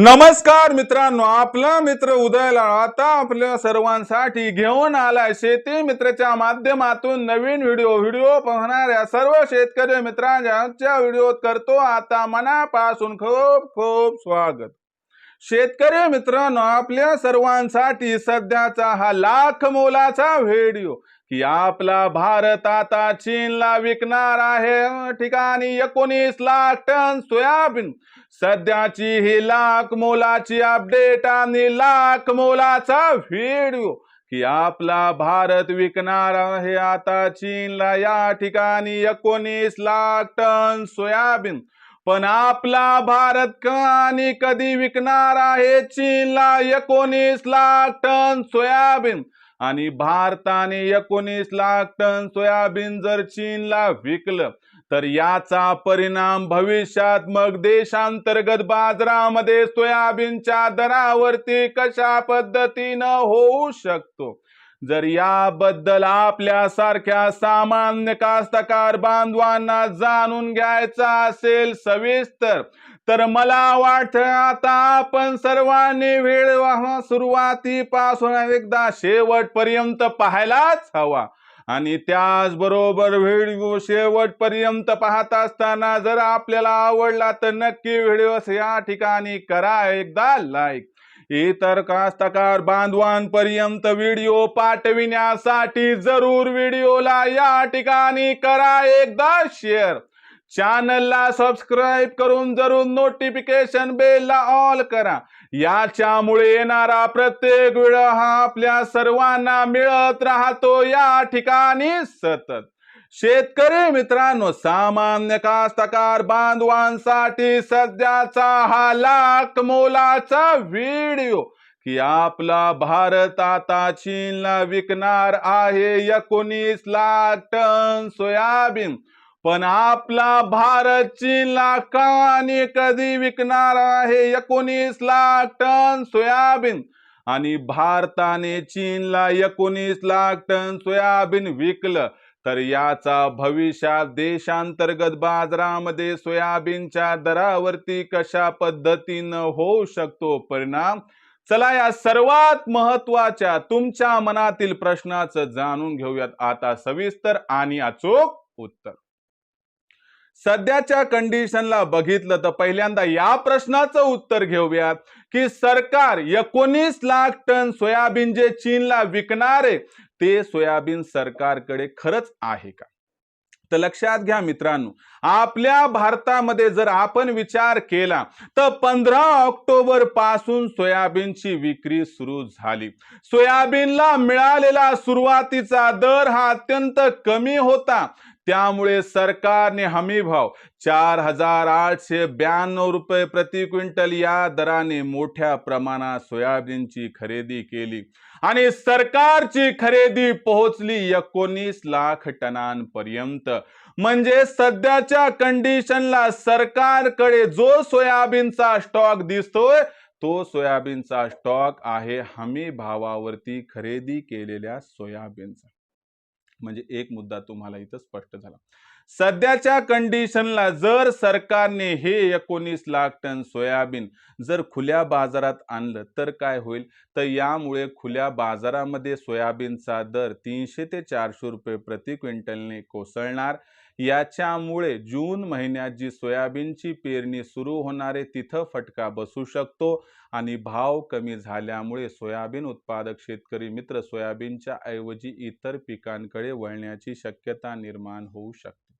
नमस्कार मित्रांनो आपला मित्र उदयला आता आपल्या सर्वांसाठी घेऊन आलाय शेती मित्राच्या माध्यमातून नवीन व्हिडिओ व्हिडिओ पाहणाऱ्या सर्व शेतकरी मित्रांच्या व्हिडिओत करतो आता मनापासून खूप खूप स्वागत. शेतकरी मित्रांनो आपल्या सर्वांसाठी सध्याचा हा लाख मोलाचा व्हिडिओ. की आपला भारत आता चीनला विकणार आहे. ठिकाणी एकोणीस लाख टन सोयाबीन. सध्याची ही लाख मोलाची अपडेट आणि लाख मोलाचा व्हिडिओ की आपला भारत विकणार आहे. आता चीनला या ठिकाणी एकोणीस लाख टन सोयाबीन. पण आपला भारत का आणि कधी विकणार आहे? चीनला एकोणीस लाख टन सोयाबीन. आणि भारताने एकोणीस लाख टन सोयाबीन जर चीनला विकलं तर याचा परिणाम भविष्यात मग देशांतर्गत बाजारामध्ये सोयाबीनच्या दरावरती कशा पद्धतीनं होऊ शकतो? जर याबद्दल आपल्यासारख्या सामान्य कास्तकार बांधवांना जाणून घ्यायचा असेल सविस्तर तर मला वाटतं आता आपण सर्वांनी वेळ सुरुवातीपासून एकदा शेवटपर्यंत पाहायलाच हवा. आणि त्याचबरोबर व्हिडिओ शेवटपर्यंत पाहत असताना जर आपल्याला आवडला तर नक्की व्हिडिओ या ठिकाणी करा. एकदा लाईक इतर कास्तकार बांधवांपर्यंत व्हिडिओ पाठविण्यासाठी जरूर व्हिडिओला या ठिकाणी करा. एकदा शेअर चॅनलला सबस्क्राईब करून जरूर नोटिफिकेशन बेलला ऑल करा. याच्यामुळे येणारा प्रत्येक वेळ हा आपल्या सर्वांना मिळत राहतो. या ठिकाणी सतत. शेतकरी मित्रांनो सामान्य कास्तकार बांधवांसाठी सध्याचा हा लाख मोलाचा व्हिडिओ की आपला भारत आता चीनला विकणार आहे एकोणीस लाख टन सोयाबीन. पण आपला भारत चीनला का आणि कधी विकणार आहे एकोणीस लाख टन सोयाबीन? आणि भारताने चीनला एकोणीस लाख टन सोयाबीन विकलं तर याचा भविष्यात देशांतर्गत बाजारामध्ये सोयाबीनच्या दरावरती कशा पद्धतीनं होऊ शकतो परिणाम? चला या सर्वात महत्त्वाच्या तुमच्या मनातील प्रश्नाचं जाणून घेऊयात. आता सविस्तर आणि अचूक उत्तर. सध्याच्या कंडिशनला बघितलं तर पहिल्यांदा या प्रश्नाचं उत्तर घेऊयात. की सरकार एकोणीस लाख टन सोयाबीन जे चीनला विकणारे ते सोयाबीन सरकारकडे खरंच आहे का? तर लक्षात घ्या मित्रांनो आपल्या भारतामध्ये जर आपण विचार केला तर पंधरा ऑक्टोबरपासून सोयाबीनची विक्री सुरू झाली. सोयाबीनला मिळालेला सुरुवातीचा दर हा अत्यंत कमी होता. त्यामुळे सरकारने हमी भाव चार हजार आठशे ब्याण्णव रुपये प्रति क्विंटल या दराने मोठ्या प्रमाणात सोयाबीनची खरेदी केली. आणि सरकारची खरेदी पोहोचली एकोणीस लाख टनांपर्यंत. म्हणजे सध्याच्या कंडिशनला सरकारकडे जो सोयाबीनचा स्टॉक दिसतोय तो सोयाबीनचा स्टॉक आहे हमी भावावरती खरेदी केलेल्या सोयाबीनचा. म्हणजे एक मुद्दा तुम्हाला इथं स्पष्ट झाला. सध्याच्या कंडिशनला जर सरकारने हे एकोणीस लाख टन सोयाबीन जर खुल्या बाजारात आणलं तर काय होईल? तर यामुळे खुल्या बाजारामध्ये सोयाबीनचा दर तीनशे ते चारशे रुपये प्रति क्विंटलने कोसळणार. याच्यामुळे जून महिन्यात जी सोयाबीनची पेरणी सुरू होणारे तिथं फटका बसू शकतो आणि भाव कमी झाल्यामुळे सोयाबीन उत्पादक शेतकरी मित्र सोयाबीनच्या ऐवजी इतर पिकांकडे वळण्याची शक्यता निर्माण होऊ शकते.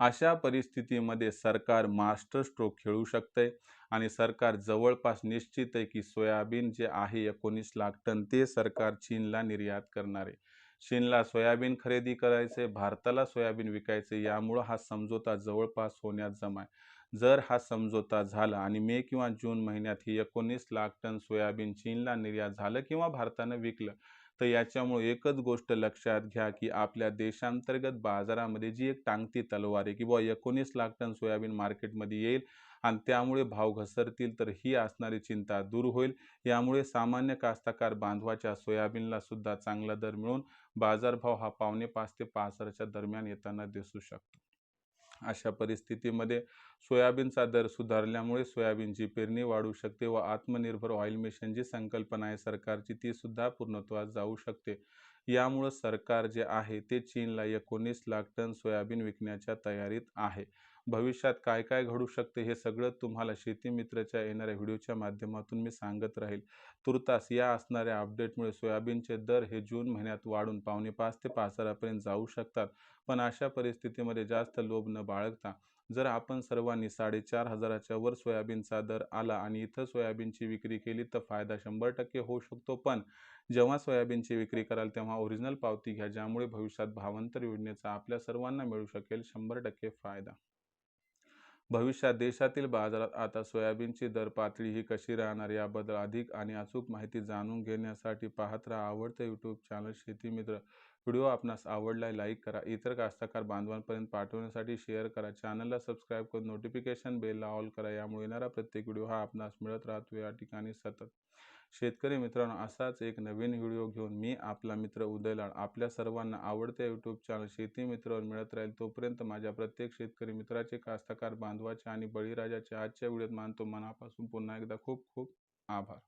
अशा परिस्थितीमध्ये सरकार मास्टर स्ट्रोक खेळू शकते आणि सरकार जवळपास निश्चित आहे की सोयाबीन जे आहे एकोणीस लाख टन ते सरकार चीनला निर्यात करणार. आहे चीनला सोयाबीन खरेदी करायचे भारताला सोयाबीन विकायचे यामुळं हा समझोता जवळपास होण्यात जमाय. जर हा समझोता झाला आणि मे किंवा जून महिन्यात ही एकोणीस लाख टन सोयाबीन चीनला निर्यात झालं किंवा भारतानं विकलं तर याच्यामुळे एकच गोष्ट लक्षात घ्या की आपल्या देशांतर्गत बाजारामध्ये जी एक टांगती तलवार आहे की बुवा एकोणीस लाख टन सोयाबीन मार्केटमध्ये येईल आणि त्यामुळे भाव घसरतील तर ही असणारी चिंता दूर होईल. यामुळे सामान्य कास्तकार बांधवाच्या सोयाबीनला सुद्धा चांगला दर मिळून बाजारभाव हा पावणे पाच ते पाच हजारच्या दरम्यान येताना दिसू शकतो. अशा परिस्थितीमध्ये सोयाबीनचा दर सुधारल्यामुळे सोयाबीनची पेरणी वाढू शकते व आत्मनिर्भर ऑइल मिशन जी संकल्पना आहे सरकारची ती सुद्धा पूर्णत्वास जाऊ शकते. यामुळं सरकार जे आहे ते चीनला एकोणीस लाख टन सोयाबीन विकण्याच्या तयारीत आहे. भविष्यात काय काय घडू शकते हे सगळं तुम्हाला शेतीमित्राच्या येणाऱ्या व्हिडिओच्या माध्यमातून मी सांगत राहील. तुर्तास या असणाऱ्या अपडेटमुळे सोयाबीनचे दर हे जून महिन्यात वाढून पावणे पाच ते पाच हजारापर्यंत जाऊ शकतात. पण अशा परिस्थितीमध्ये जास्त लोभ न बाळगता जर आपण सर्वांनी साडेचार हजाराच्या वर सोयाबीनचा दर आला आणि इथं सोयाबीनची विक्री केली तर फायदा शंभर टक्के होऊ शकतो. पण जेव्हा सोयाबीनची विक्री कराल तेव्हा ओरिजिनल पावती घ्या ज्यामुळे भविष्यात भावांतर योजनेचा आपल्या सर्वांना मिळू शकेल शंभर टक्के फायदा. भविष्यात देशातील बाजारात आता सोयाबीनची दर पातळी ही कशी राहणार याबद्दल अधिक आणि अचूक माहिती जाणून घेण्यासाठी पाहत राहा आवडतं यूट्यूब चॅनल शेती मित्र. व्हिडिओ आपणास आवडला लाईक करा. इतर कास्तकार बांधवांपर्यंत पाठवण्यासाठी शेअर करा. चॅनलला सबस्क्राईब करून नोटिफिकेशन बेलला ऑल करा. यामुळे येणारा प्रत्येक व्हिडिओ हा आपणास मिळत राहतो. या ठिकाणी सतत. शेतकरी मित्रांनो असाच एक नवीन व्हिडिओ घेऊन मी आपला मित्र उदयलाड आपल्या सर्वांना आवडत्या यूट्यूब चॅनल शेती मित्रावर मिळत राहील. तोपर्यंत माझ्या प्रत्येक शेतकरी मित्राचे कास्तकार बांधवाचे आणि बळीराजाचे आजच्या व्हिडिओत मानतो. मनापासून पुन्हा एकदा खूप खूप आभार.